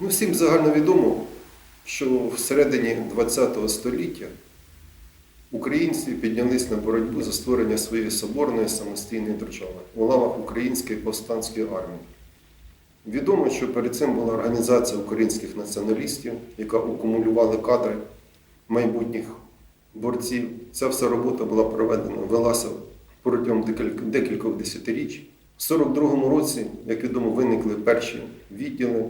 Ну, всім загальновідомо, що всередині ХХ століття українці піднялись на боротьбу за створення своєї соборної самостійної держави у лавах Української повстанської армії. Відомо, що перед цим була організація українських націоналістів, яка акумулювала кадри майбутніх борців. Ця вся робота була проведена, велася протягом декількох десятиріч. У 42-му році, як відомо, виникли перші відділи е,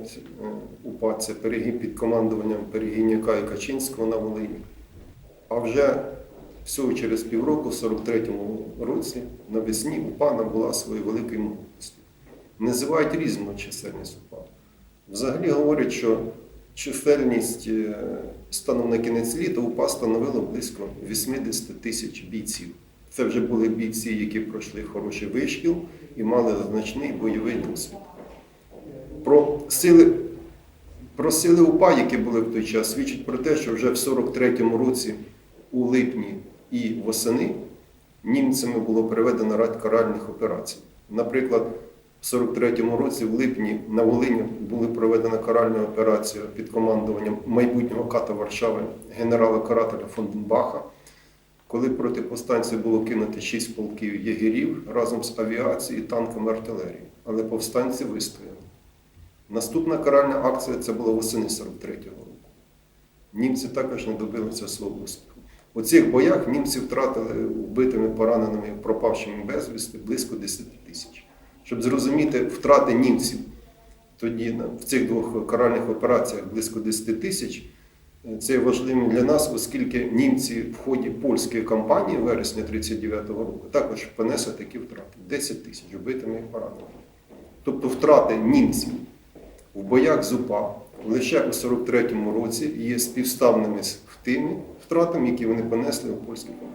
УПА, це перегін під командуванням Перегіняка і Качинського на Волині. А вже всього через півроку, в 43-му році, навесні УПА набула своєї великої могутності. Називають різну чисельність УПА. Взагалі говорять, що чисельність е, станом на кінець літа УПА становила близько 80 тисяч бійців. Це вже були бійці, які пройшли хороший вишкіл і мали значний бойовий досвід. Про сили, про сили УПА, які були в той час, свідчить про те, що вже в 43-му році, у липні і восени, німцями було проведено ряд каральних операцій. Наприклад, в 43-му році, в липні, на Волині була проведена каральна операція під командуванням майбутнього ката Варшави генерала карателя фон Баха, коли проти повстанців було кинуто шість полків єгерів разом з авіацією, танками артилерії. Але повстанці вистояли. Наступна каральна акція це була восени 43-го року. Німці також не добилися свого успіху. У цих боях німці втратили вбитими, пораненими, пропавшими безвісти близько 10 тисяч. Щоб зрозуміти втрати німців тоді в цих двох каральних операціях близько 10 тисяч, це важливо для нас, оскільки німці в ході польської кампанії вересня 39-го року також понесли такі втрати 10 тисяч вбитими і пораненими. Тобто втрати німців в боях з УПА лише у 43-му році є співставними з тими втратами, які вони понесли у польській кампанії.